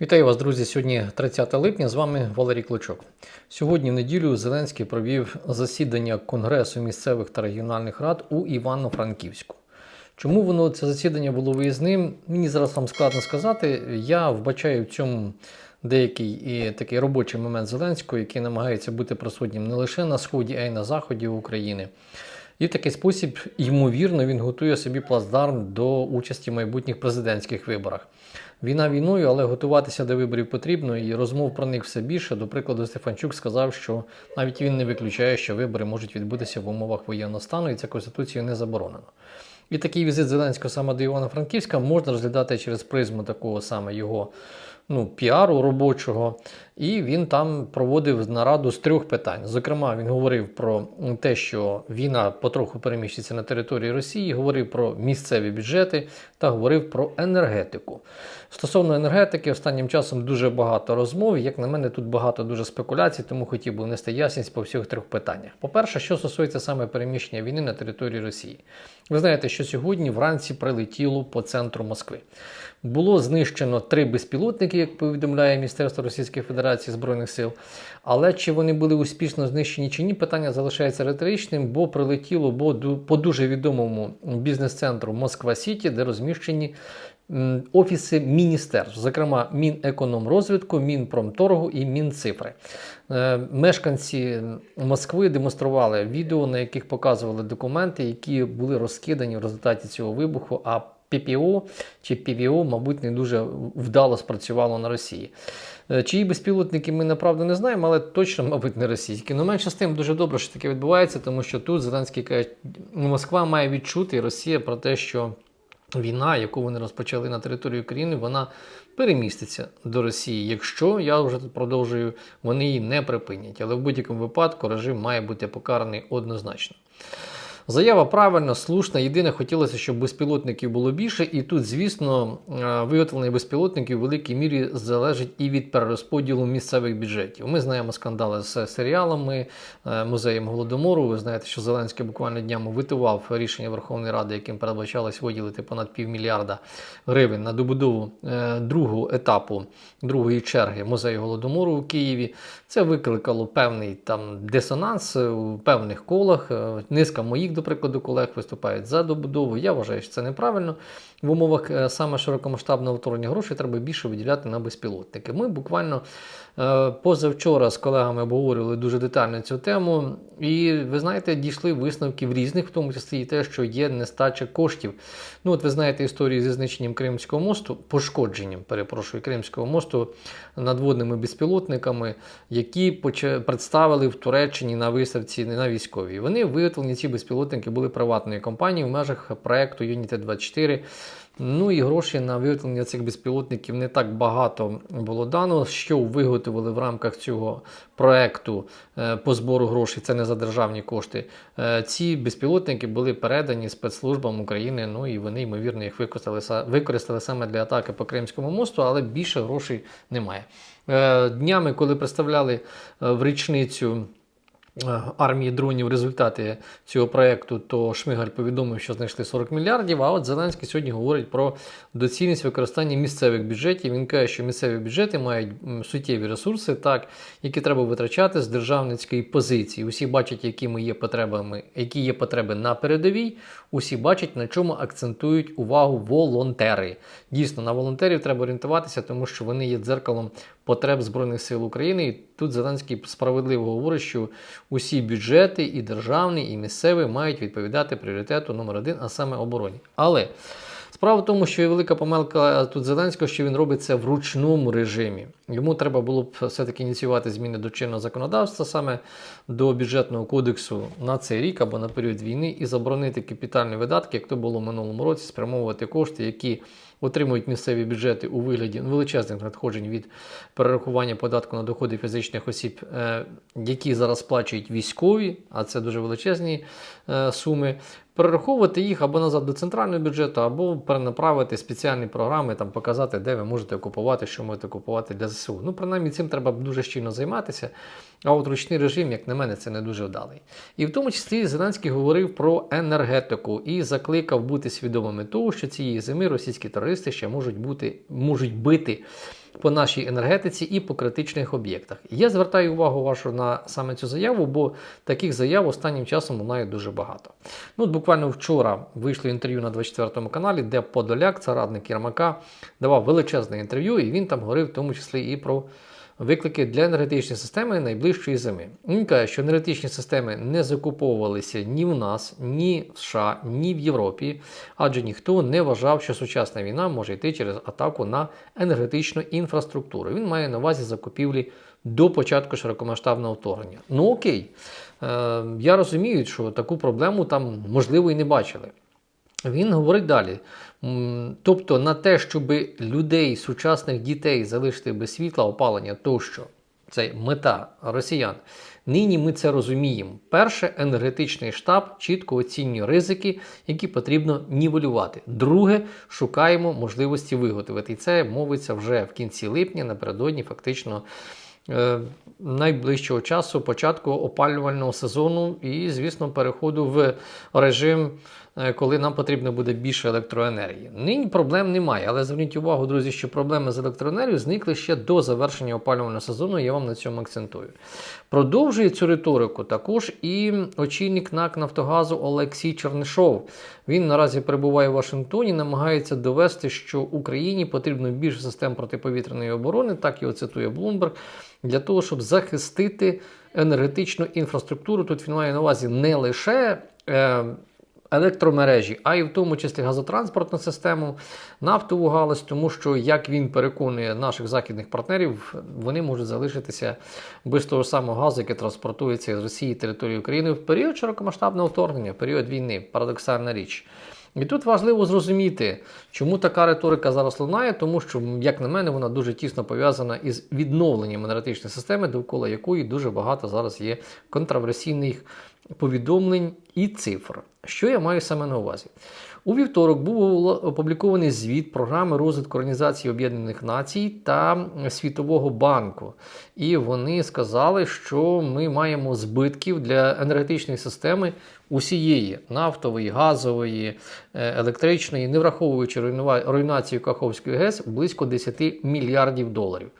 Вітаю вас, друзі. Сьогодні 30 липня. З вами Валерій Клочок. Сьогодні в неділю Зеленський провів засідання Конгресу місцевих та регіональних рад у Івано-Франківську. Чому воно це засідання було виїзним? Мені зараз вам складно сказати. Я вбачаю в цьому деякий і такий робочий момент Зеленського, який намагається бути присутнім не лише на сході, а й на заході України. І в такий спосіб, ймовірно, він готує собі плацдарм до участі в майбутніх президентських виборах. Війна війною, але готуватися до виборів потрібно, і розмов про них все більше. До прикладу, Стефанчук сказав, що навіть він не виключає, що вибори можуть відбутися в умовах воєнного стану, і це Конституцією не заборонено. І такий візит Зеленського саме до Івано-Франківська можна розглядати через призму такого саме його ну, піару робочого. І він там проводив нараду з трьох питань. Зокрема, він говорив про те, що війна потроху переміщується на території Росії, говорив про місцеві бюджети та говорив про енергетику. Стосовно енергетики, останнім часом дуже багато розмов. Як на мене, тут багато дуже спекуляцій, тому хотів би внести ясність по всіх трьох питаннях. По-перше, що стосується саме переміщення війни на території Росії, ви знаєте, що сьогодні вранці прилетіло по центру Москви. Було знищено три безпілотники, як повідомляє Міністерство Російської Федерації Збройних сил. Але чи вони були успішно знищені чи ні, питання залишається риторичним, бо прилетіло бо по дуже відомому бізнес-центру Москва Сіті, де розміщені офіси міністерств, зокрема Мінекономрозвитку, Мінпромторгу і Мінцифри. Е, Мешканці Москви демонстрували відео, на яких показували документи, які були розкидані в результаті цього вибуху. А ППО чи ПВО, мабуть, не дуже вдало спрацювало на Росії. Е, Чиї безпілотники ми направду не знаємо, але точно, мабуть, не російські. Ну менше з тим дуже добре, що таке відбувається, тому що тут Зеленський каже, Москва має відчути Росія про те, що війна, яку вони розпочали на території України, вона переміститься до Росії. Якщо я вже тут продовжую, вони її не припинять. Але в будь-якому випадку режим має бути покараний однозначно. Заява правильна, слушна. Єдине, хотілося, щоб безпілотників було більше. І тут, звісно, е, виготовлення безпілотників в великій мірі залежить і від перерозподілу місцевих бюджетів. Ми знаємо скандали з серіалами, е, музеєм Голодомору. Ви знаєте, що Зеленський буквально днями витував рішення Верховної Ради, яким передбачалось виділити понад півмільярда гривень на добудову е, другого етапу другої черги музею Голодомору у Києві. Це викликало певний там дисонанс у певних колах. Низка моїх, до прикладу, колег виступають за добудову. Я вважаю, що це неправильно. В умовах е, саме широкомасштабного вторгнення грошей треба більше виділяти на безпілотники. Ми буквально е, позавчора з колегами обговорювали дуже детально цю тему, і ви знаєте, дійшли висновків різних, в тому числі і те, що є нестача коштів. Ну, от ви знаєте історію зі знищенням Кримського мосту, пошкодженням, перепрошую, Кримського мосту надводними безпілотниками, які представили в Туреччині на виставці на військовій. Вони виготовлені ці безпілотники були приватної компанії в межах проекту Unity 24. Ну і грошей на виготовлення цих безпілотників не так багато було дано. Що виготовили в рамках цього проекту е, по збору грошей, це не за державні кошти. Е, Ці безпілотники були передані спецслужбам України. Ну і вони, ймовірно, їх використали, використали саме для атаки по Кримському мосту, але більше грошей немає. Е, Днями, коли представляли в річницю. Е, Армії дронів результати цього проекту, то Шмигаль повідомив, що знайшли 40 мільярдів. А от Зеленський сьогодні говорить про доцільність використання місцевих бюджетів. Він каже, що місцеві бюджети мають суттєві ресурси, так, які треба витрачати з державницької позиції. Усі бачать, якими є потребами, які є потреби на передовій. Усі бачать, на чому акцентують увагу волонтери. Дійсно, на волонтерів треба орієнтуватися, тому що вони є дзеркалом потреб Збройних сил України. І тут Зеленський справедливо говорить, що усі бюджети, і державний, і місцеві, мають відповідати пріоритету номер один, а саме обороні. Але Справа в тому, що є велика помилка тут Зеленського, що він робить це в ручному режимі. Йому треба було б все-таки ініціювати зміни до чинного законодавства, саме до бюджетного кодексу на цей рік або на період війни, і заборонити капітальні видатки, як то було в минулому році, спрямовувати кошти, які отримують місцеві бюджети у вигляді величезних надходжень від перерахування податку на доходи фізичних осіб, е, які зараз сплачують військові, а це дуже величезні е, суми. Перераховувати їх або назад до центрального бюджету, або перенаправити спеціальні програми, там показати, де ви можете купувати, що можете купувати для ЗСУ. Ну, принаймні, цим треба дуже щільно займатися. А от ручний режим, як на мене, це не дуже вдалий. І в тому числі Зеленський говорив про енергетику і закликав бути свідомими того, що цієї зими російські терористи ще можуть бути можуть бити по нашій енергетиці і по критичних об'єктах. Я звертаю увагу вашу на саме цю заяву, бо таких заяв останнім часом лунає дуже багато. Ну, буквально вчора вийшло інтерв'ю на 24 каналі, де Подоляк, це радник Єрмака, давав величезне інтерв'ю, і він там говорив в тому числі і про виклики для енергетичної системи найближчої зими. Він каже, що енергетичні системи не закуповувалися ні в нас, ні в США, ні в Європі, адже ніхто не вважав, що сучасна війна може йти через атаку на енергетичну інфраструктуру. Він має на увазі закупівлі до початку широкомасштабного вторгнення. Ну окей, е, я розумію, що таку проблему там можливо і не бачили. Він говорить далі. Тобто на те, щоб людей, сучасних дітей залишити без світла, опалення тощо, це мета росіян. Нині ми це розуміємо. Перше, енергетичний штаб чітко оцінює ризики, які потрібно нівелювати. Друге, шукаємо можливості виготовити. І це мовиться вже в кінці липня, напередодні, фактично. е, Найближчого часу початку опалювального сезону і, звісно, переходу в режим, коли нам потрібно буде більше електроенергії. Нині проблем немає, але зверніть увагу, друзі, що проблеми з електроенергією зникли ще до завершення опалювального сезону. Я вам на цьому акцентую. Продовжує цю риторику також і очільник НАК Нафтогазу Олексій Чернишов. Він наразі перебуває в Вашингтоні, намагається довести, що Україні потрібно більше систем протиповітряної оборони, так його цитує Блумберг, для того, щоб захистити енергетичну інфраструктуру. Тут він має на увазі не лише. Е, Електромережі, а й в тому числі газотранспортну систему, нафтову галузь, тому що, як він переконує наших західних партнерів, вони можуть залишитися без того самого газу, який транспортується з Росії території України в період широкомасштабного вторгнення, в період війни. Парадоксальна річ. І тут важливо зрозуміти, чому така риторика зараз лунає, тому що, як на мене, вона дуже тісно пов'язана із відновленням енергетичної системи, довкола якої дуже багато зараз є контраверсійних повідомлень і цифр. Що я маю саме на увазі? У вівторок був опублікований звіт програми розвитку Організації Об'єднаних Націй та Світового банку. І вони сказали, що ми маємо збитків для енергетичної системи усієї нафтової, газової, е, електричної, не враховуючи руйнацію Каховської ГЕС, близько 10 мільярдів доларів.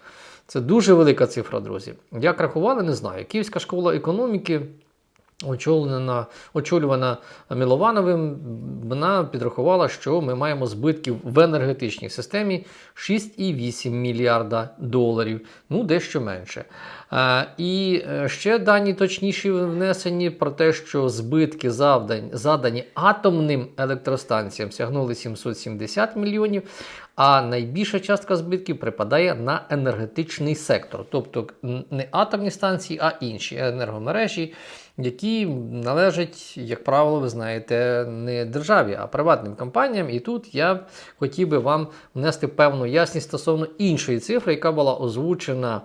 Це дуже велика цифра, друзі. Як рахували, не знаю. Київська школа економіки очолена, очолювана Міловановим, вона підрахувала, що ми маємо збитків в енергетичній системі 6,8 мільярда доларів, ну дещо менше. Е, і е, ще дані точніші внесені про те, що збитки завдані, задані атомним електростанціям сягнули 770 мільйонів. А найбільша частка збитків припадає на енергетичний сектор, тобто не атомні станції, а інші енергомережі, які належать, як правило, ви знаєте, не державі, а приватним компаніям. І тут я хотів би вам внести певну ясність стосовно іншої цифри, яка була озвучена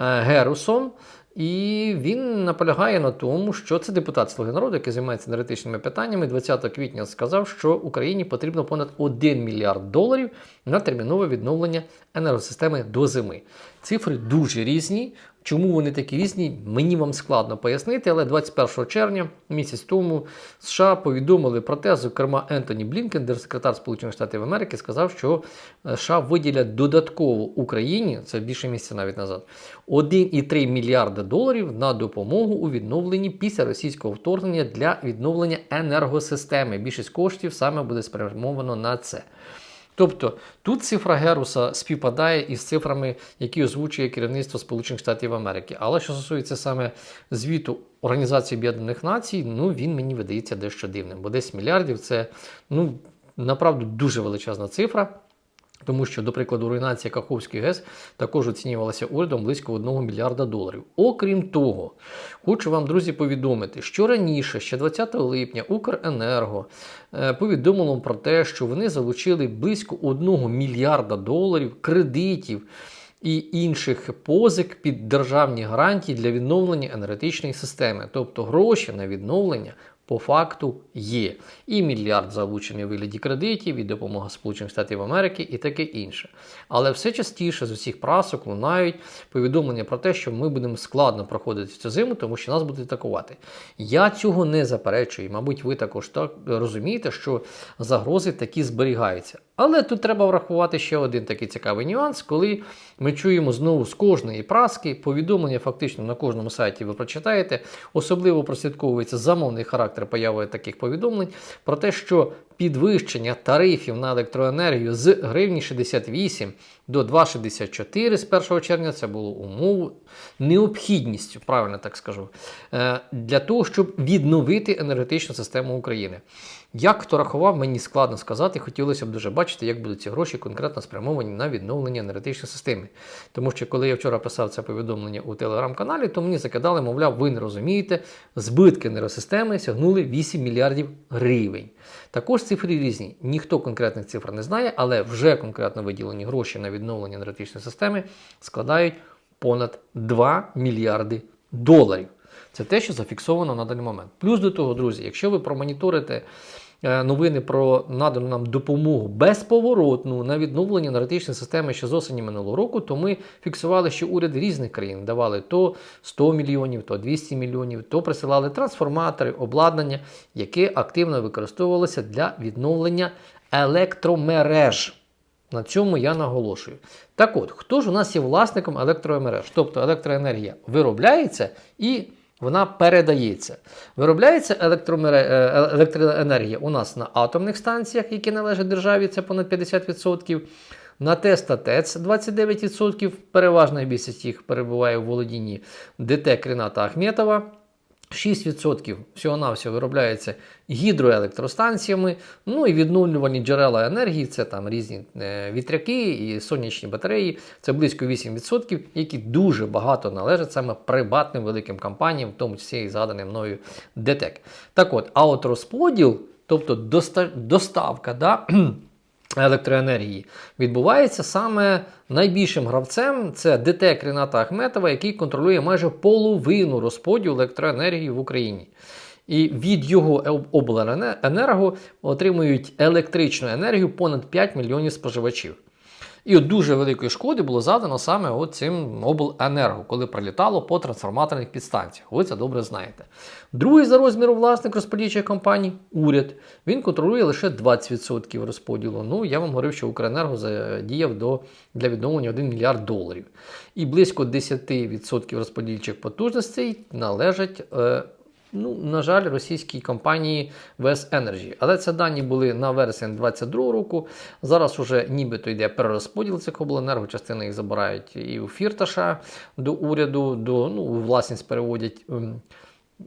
Герусом. І він наполягає на тому, що це депутат Слуги народу, який займається енергетичними питаннями. 20 квітня сказав, що Україні потрібно понад 1 мільярд доларів на термінове відновлення енергосистеми до зими. Цифри дуже різні. Чому вони такі різні, мені вам складно пояснити, але 21 червня, місяць тому, США повідомили про те, зокрема, Ентоні Блінкен, держсекретар Сполучених Штатів Америки, сказав, що е, США виділять додатково Україні, це більше місяця навіть назад, 1,3 мільярда доларів на допомогу у відновленні після російського вторгнення для відновлення енергосистеми. Більшість коштів саме буде спрямовано на це. Тобто тут цифра Геруса співпадає із цифрами, які озвучує керівництво Сполучених Штатів Америки. Але що стосується саме звіту Організації Об'єднаних Націй, ну він мені видається дещо дивним, бо 10 мільярдів це ну направду дуже величезна цифра. Тому що, до прикладу, руйнація Каховської ГЕС також оцінювалася урядом близько 1 мільярда доларів. Окрім того, хочу вам, друзі, повідомити, що раніше, ще 20 липня, Укренерго е, повідомило про те, що вони залучили близько 1 мільярда доларів кредитів і інших позик під державні гарантії для відновлення енергетичної системи, тобто гроші на відновлення по факту є. І мільярд залучений у вигляді кредитів, і допомога Сполучених Штатів Америки, і таке інше. Але все частіше з усіх прасок лунають повідомлення про те, що ми будемо складно проходити цю зиму, тому що нас будуть атакувати. Я цього не заперечую. Мабуть, ви також так розумієте, що загрози такі зберігаються. Але тут треба врахувати ще один такий цікавий нюанс, коли ми чуємо знову з кожної праски повідомлення, фактично на кожному сайті ви прочитаєте, особливо прослідковується замовний характер появи таких повідомлень про те, що підвищення тарифів на електроенергію з гривні 68 до 2,64 з 1 червня це було умов необхідністю, правильно так скажу, е, для того, щоб відновити енергетичну систему України. Як хто рахував, мені складно сказати, хотілося б дуже бачити, як будуть ці гроші конкретно спрямовані на відновлення енергетичної системи. Тому що коли я вчора писав це повідомлення у телеграм-каналі, то мені закидали, мовляв, ви не розумієте, збитки енергосистеми сягнули 8 мільярдів гривень. Також цифри різні. Ніхто конкретних цифр не знає, але вже конкретно виділені гроші на відновлення енергетичної системи складають понад 2 мільярди доларів. Це те, що зафіксовано на даний момент. Плюс до того, друзі, якщо ви промоніторите новини про надану нам допомогу безповоротну на відновлення енергетичної системи ще з осені минулого року, то ми фіксували, що уряди різних країн давали то 100 мільйонів, то 200 мільйонів, то присилали трансформатори, обладнання, яке активно використовувалося для відновлення електромереж. На цьому я наголошую. Так от, хто ж у нас є власником електромереж? Тобто електроенергія виробляється і вона передається. Виробляється е, електроенергія у нас на атомних станціях, які належать державі, це понад 50%. На ТЕС та ТЕЦ 29%, переважна більшість їх перебуває у володінні ДТ Крината Ахметова. 6% всього-навсього виробляється гідроелектростанціями, ну і відновлювані джерела енергії, це там різні е, вітряки і сонячні батареї, це близько 8%, які дуже багато належать саме приватним великим компаніям, в тому числі і згаданим мною ДТЕК. Так от, а от розподіл, тобто доста- доставка, да, електроенергії відбувається саме найбільшим гравцем це ДТЕК Рената Ахметова, який контролює майже половину розподілу електроенергії в Україні. І від його обленерго отримують електричну енергію понад 5 мільйонів споживачів. І от дуже великої шкоди було задано саме цим обленерго, коли прилітало по трансформаторних підстанціях. Ви це добре знаєте. Другий за розміром власник розподільчих компаній уряд. Він контролює лише 20% розподілу. Ну, я вам говорив, що Укренерго задіяв до, для відновлення 1 мільярд доларів. І близько 10% розподільчих потужностей належать. Е, Ну, на жаль, російській компанії VS Energy. Але це дані були на вересень 2022 року. Зараз уже нібито йде перерозподіл цих обленерго. Частина їх забирають і у Фірташа до уряду, до ну, власність переводять. ем,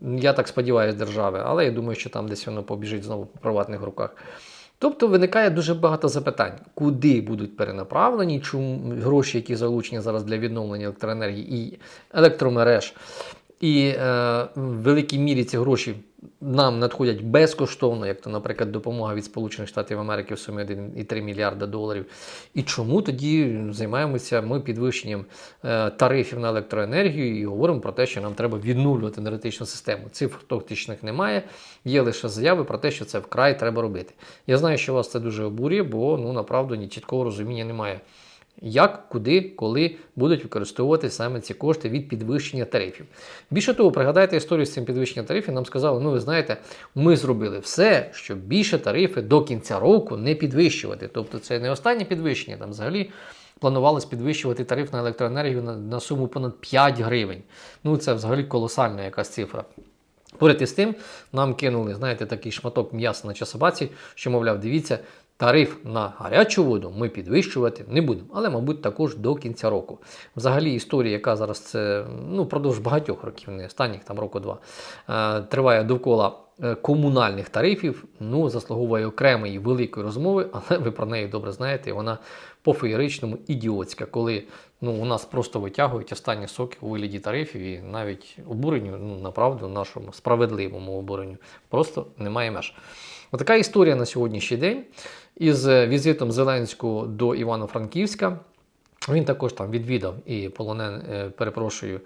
Я так сподіваюся, держави, але я думаю, що там десь воно побіжить знову по приватних руках. Тобто виникає дуже багато запитань, куди будуть перенаправлені чому гроші, які залучені зараз для відновлення електроенергії і електромереж. І е, в великій мірі ці гроші нам надходять безкоштовно, як то, наприклад, допомога від Сполучених Штатів Америки в сумі 1,3 мільярда доларів. І чому тоді займаємося ми підвищенням е, тарифів на електроенергію і говоримо про те, що нам треба відновлювати енергетичну систему? Цифр точних немає, є лише заяви про те, що це вкрай треба робити. Я знаю, що вас це дуже обурює, бо ну направду ні чіткого розуміння немає. Як, куди, коли будуть використовувати саме ці кошти від підвищення тарифів. Більше того, пригадайте історію з цим підвищенням тарифів, нам сказали, ну ви знаєте, ми зробили все, щоб більше тарифи до кінця року не підвищувати. Тобто це не останнє підвищення, там взагалі планувалось підвищувати тариф на електроенергію на, на суму понад 5 гривень. Ну це взагалі колосальна якась цифра. Поряд із тим, нам кинули, знаєте, такий шматок м'яса на часобаці, що, мовляв, дивіться, тариф на гарячу воду ми підвищувати не будемо, але, мабуть, також до кінця року. Взагалі, історія, яка зараз це ну, впродовж багатьох років, не останніх там року-два, е, триває довкола е, комунальних тарифів, ну, заслуговує окремої великої розмови, але ви про неї добре знаєте, вона по-феєричному ідіотська, коли ну, у нас просто витягують останні соки у вигляді тарифів, і навіть обуренню, ну, направду, нашому справедливому обуренню, просто немає меж. Отака історія на сьогоднішній день із візитом Зеленського до Івано-Франківська. Він також там відвідав і полонен, е, перепрошую,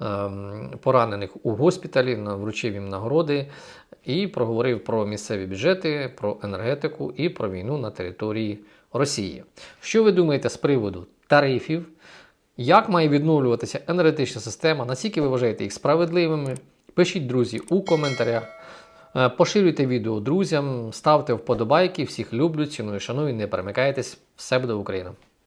ем, поранених у госпіталі, вручив їм нагороди і проговорив про місцеві бюджети, про енергетику і про війну на території Росії. Що ви думаєте з приводу тарифів? Як має відновлюватися енергетична система? Наскільки ви вважаєте їх справедливими? Пишіть, друзі, у коментарях. Е, Поширюйте відео друзям, ставте вподобайки. Всіх люблю, ціную, шаную, не перемикайтесь. Все буде Україна!